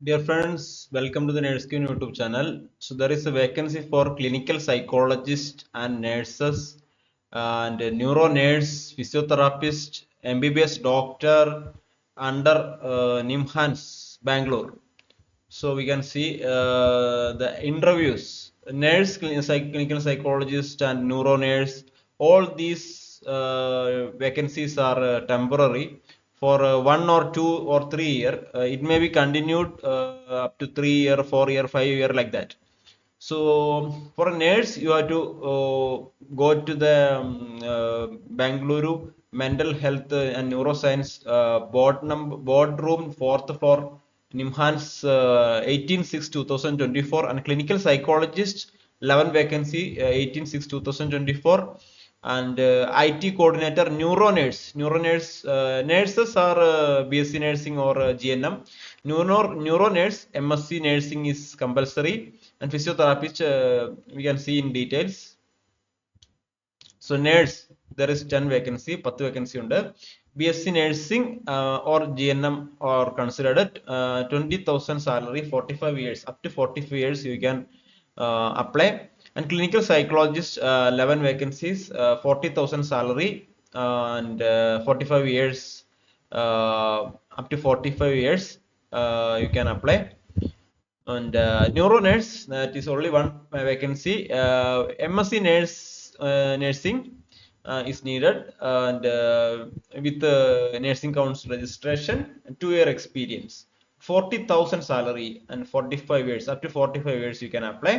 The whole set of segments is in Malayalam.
Dear friends, welcome to the NurseQueen YouTube channel. So there is a vacancy for clinical psychologists and nurses and neuro nurse, physiotherapist, MBBS doctor under uh, NIMHANS, Bangalore. So we can see uh, the interviews. Nurse, clinical psychologist, and neuro nurse. All these uh, vacancies are uh, temporary for uh, one or two or three year. Uh, it may be continued uh, up to three year, four year, five year like that. So for a nurse, you have to uh, go to the um, uh, Bangalore Mental Health and Neuroscience uh, board number boardroom fourth floor, Nimhans uh, 18/6/2024 and clinical psychologist 11 vacancy uh, 18/6/2024 and uh, IT coordinator, neuro nurse. Neuro nurse uh, nurses are uh, BSc nursing or uh, GNM. Neuro, neuro nurse, MSc nursing is compulsory, and physiotherapist uh, we can see in details. So nurse, there is 10 vacancy, 10 vacancy under. BSc nursing uh, or GNM are considered 20,000 salary, 45 years, up to 45 years you can apply and clinical psychologist uh, 11 vacancies uh, 40000 salary uh, and uh, 45 years uh, up to 45 years uh, you can apply. And neuro nurse that is only one vacancy msc nurse nursing is needed and with nursing council registration two year experience 40000 salary and 45 years up to 45 years you can apply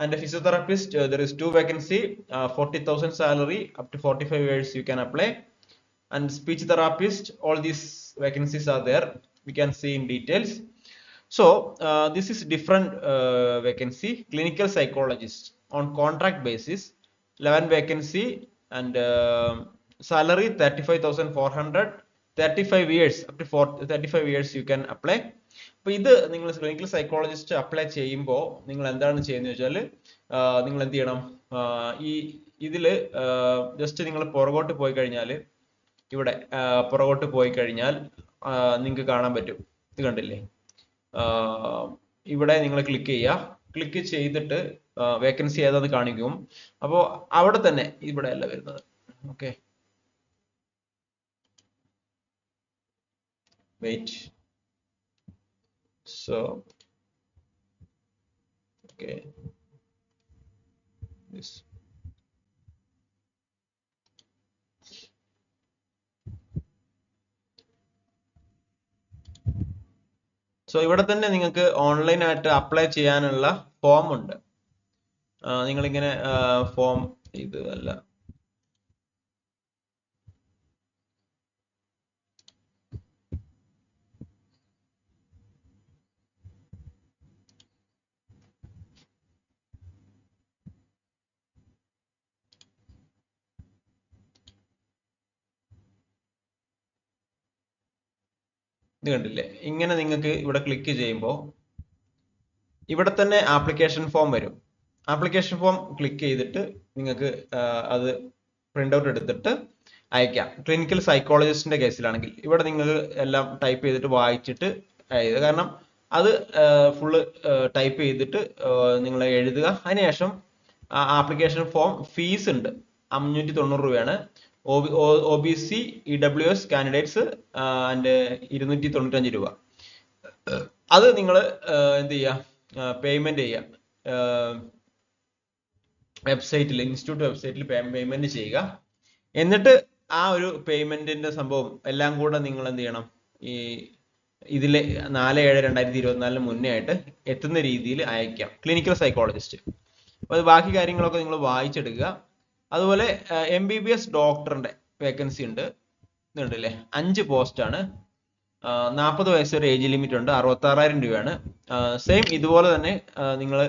and a physiotherapist uh, there is two vacancy uh, 40000 salary up to 45 years you can apply. And speech therapist all these vacancies are there we can see in details. So uh, this is different uh, vacancy clinical psychologist. On contract basis 11 vacancy and uh, salary 35400 35 years up to 4 35 years you can apply. അപ്പൊ ഇത് നിങ്ങൾ ക്ലിനിക്കൽ സൈക്കോളജിസ്റ്റ് അപ്ലൈ ചെയ്യുമ്പോൾ നിങ്ങൾ എന്താണ് ചെയ്യുന്നത് വെച്ചാൽ നിങ്ങൾ എന്ത് ചെയ്യണം? ഈ ഇതിൽ ജസ്റ്റ് നിങ്ങൾ പുറകോട്ട് പോയി കഴിഞ്ഞാൽ ഇവിടെ പുറകോട്ട് പോയി കഴിഞ്ഞാൽ നിങ്ങൾക്ക് കാണാൻ പറ്റും. ഇത് കണ്ടില്ലേ? ഇവിടെ നിങ്ങൾ ക്ലിക്ക് ചെയ്യുക. ക്ലിക്ക് ചെയ്തിട്ട് വേക്കൻസി ഏതാന്ന് കാണിക്കും. അപ്പോൾ അവിടെ തന്നെ ഇവിടെ അല്ല വരുന്നത്. Okay wait so okay. This. So ഇവിടെ തന്നെ നിങ്ങൾക്ക് ഓൺലൈൻ ആയിട്ട് അപ്ലൈ ചെയ്യാനുള്ള ഫോം ഉണ്ട്. നിങ്ങളിങ്ങനെ ഫോം ഇത് അല്ല. ഇത് കണ്ടില്ലേ? ഇങ്ങനെ നിങ്ങൾക്ക് ഇവിടെ ക്ലിക്ക് ചെയ്യുമ്പോൾ ഇവിടെ തന്നെ ആപ്ലിക്കേഷൻ ഫോം വരും. ആപ്ലിക്കേഷൻ ഫോം ക്ലിക്ക് ചെയ്തിട്ട് നിങ്ങൾക്ക് അത് പ്രിന്റ് ഔട്ട് എടുത്തിട്ട് അയക്കാം. ക്ലിനിക്കൽ സൈക്കോളജിസ്റ്റിന്റെ കേസിലാണെങ്കിൽ ഇവിടെ നിങ്ങൾ എല്ലാം ടൈപ്പ് ചെയ്തിട്ട് വായിച്ചിട്ട് അയത് കാരണം അത് ഫുള്ള് ടൈപ്പ് ചെയ്തിട്ട് നിങ്ങൾ എഴുതുക. അതിനുശേഷം ആപ്ലിക്കേഷൻ ഫോം ഫീസ് ഉണ്ട്. അഞ്ഞൂറ്റി തൊണ്ണൂറ് രൂപയാണ്. O B C E W S candidates and ഇരുന്നൂറ്റി തൊണ്ണൂറ്റഞ്ച് രൂപ. അത് നിങ്ങൾ എന്ത് ചെയ്യുക പേയ്മെന്റ് ചെയ്യുക വെബ്സൈറ്റിൽ ഇൻസ്റ്റിറ്റ്യൂട്ട് വെബ്സൈറ്റിൽ പേയ്മെന്റ് ചെയ്യുക. എന്നിട്ട് ആ ഒരു പേയ്മെന്റിന്റെ സംഭവം എല്ലാം കൂടെ നിങ്ങൾ എന്ത് ചെയ്യണം ഈ ഇതിലെ നാല് ഏഴ് രണ്ടായിരത്തി ഇരുപത്തിനാലിന് മുന്നേ ആയിട്ട് എത്തുന്ന രീതിയിൽ അയക്കാം. ക്ലിനിക്കൽ സൈക്കോളജിസ്റ്റ് അപ്പൊ അത് ബാക്കി കാര്യങ്ങളൊക്കെ നിങ്ങൾ വായിച്ചെടുക്കുക. അതുപോലെ എം ബി ബി എസ് ഡോക്ടറിന്റെ വേക്കൻസി ഉണ്ട്. ഇതുണ്ടല്ലേ? അഞ്ച് പോസ്റ്റ് ആണ്. നാൽപ്പത് വയസ്സ് ഏജ് ലിമിറ്റ് ഉണ്ട്. അറുപത്തി ആറായിരം രൂപയാണ് സെയിം ഇതുപോലെ തന്നെ നിങ്ങൾ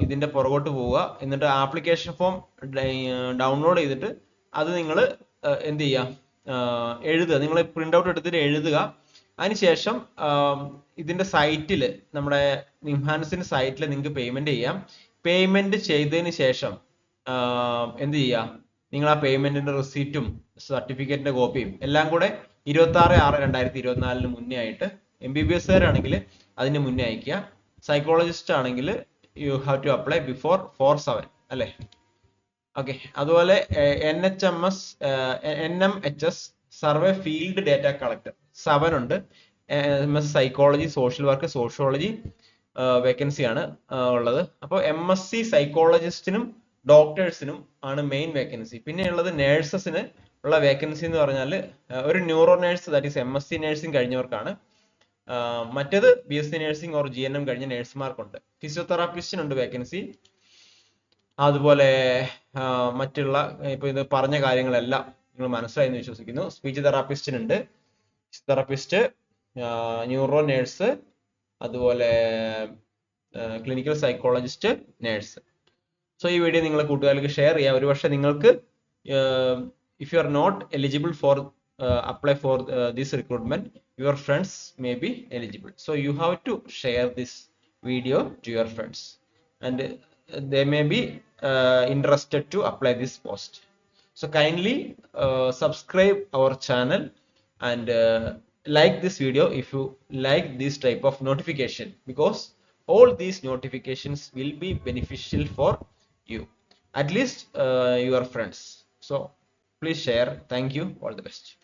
ഇതിന്റെ പുറകോട്ട് പോവുക. എന്നിട്ട് ആപ്ലിക്കേഷൻ ഫോം ഡൗൺലോഡ് ചെയ്തിട്ട് അത് നിങ്ങൾ എന്ത് ചെയ്യുക? എഴുതുക. നിങ്ങൾ പ്രിന്റ് ഔട്ട് എടുത്തിട്ട് എഴുതുക. അതിനുശേഷം ഇതിന്റെ സൈറ്റിൽ നമ്മുടെ നിംഹാൻസിന്റെ സൈറ്റിൽ നിങ്ങൾക്ക് പേയ്മെന്റ് ചെയ്യാം. പേയ്മെന്റ് ചെയ്തതിന് ശേഷം എന്ത് ചെയ്യുക നിങ്ങൾ ആ പേയ്മെന്റിന്റെ റെസീറ്റും സർട്ടിഫിക്കറ്റിന്റെ കോപ്പിയും എല്ലാം കൂടെ ഇരുപത്തി ആറ് ആറ് രണ്ടായിരത്തി ഇരുപത്തിനാലിന് മുന്നേ ആയിട്ട് എം ബി ബി എസ്സുകാരാണെങ്കിൽ അതിന് മുന്നേ അയക്കുക സൈക്കോളജിസ്റ്റ് ആണെങ്കിൽ you have to apply before four seven അല്ലേ? ഓക്കെ അതുപോലെ N H M S N M H S survey field data collector seven ഉണ്ട്. M S psychology social work sociology vacancy ആണ് ഉള്ളത്. അപ്പോൾ എം എസ് സി സൈക്കോളജിസ്റ്റിനും ഡോക്ടേഴ്സിനും ആണ് മെയിൻ വേക്കൻസി പിന്നെ ഉള്ളത് നേഴ്സസിന് ഉള്ള വേക്കൻസി എന്ന് പറഞ്ഞാൽ ഒരു neuro nurse that is M S C nursing കഴിഞ്ഞവർക്കാണ്. മറ്റേത് B S C nursing or G N M കഴിഞ്ഞ നേഴ്സുമാർക്കുണ്ട് ഫിസിയോതെറാപ്പിസ്റ്റിനുണ്ട് വേക്കൻസി അതുപോലെ മറ്റുള്ള ഇപ്പൊ ഇത് പറഞ്ഞ കാര്യങ്ങളെല്ലാം നിങ്ങൾ മനസ്സിലായി എന്ന് വിശ്വസിക്കുന്നു. സ്പീച്ച് തെറാപ്പിസ്റ്റിനുണ്ട് തെറാപ്പിസ്റ്റ് ന്യൂറോ നേഴ്സ് അതുപോലെ ക്ലിനിക്കൽ സൈക്കോളജിസ്റ്റ് നേഴ്സ് സോ ഈ വീഡിയോ നിങ്ങളെ കൂട്ടുകാർക്ക് ഷെയർ ചെയ്യാം ഒരുപക്ഷെ നിങ്ങൾക്ക് if you are not eligible for apply for this recruitment your friends may be eligible so you have to share this video to your friends and they may be uh, interested to apply this post so kindly uh, subscribe our channel and uh, like this video if you like this type of notification because all these notifications will be beneficial for you. At least uh, your friends. So please share. Thank you. All the best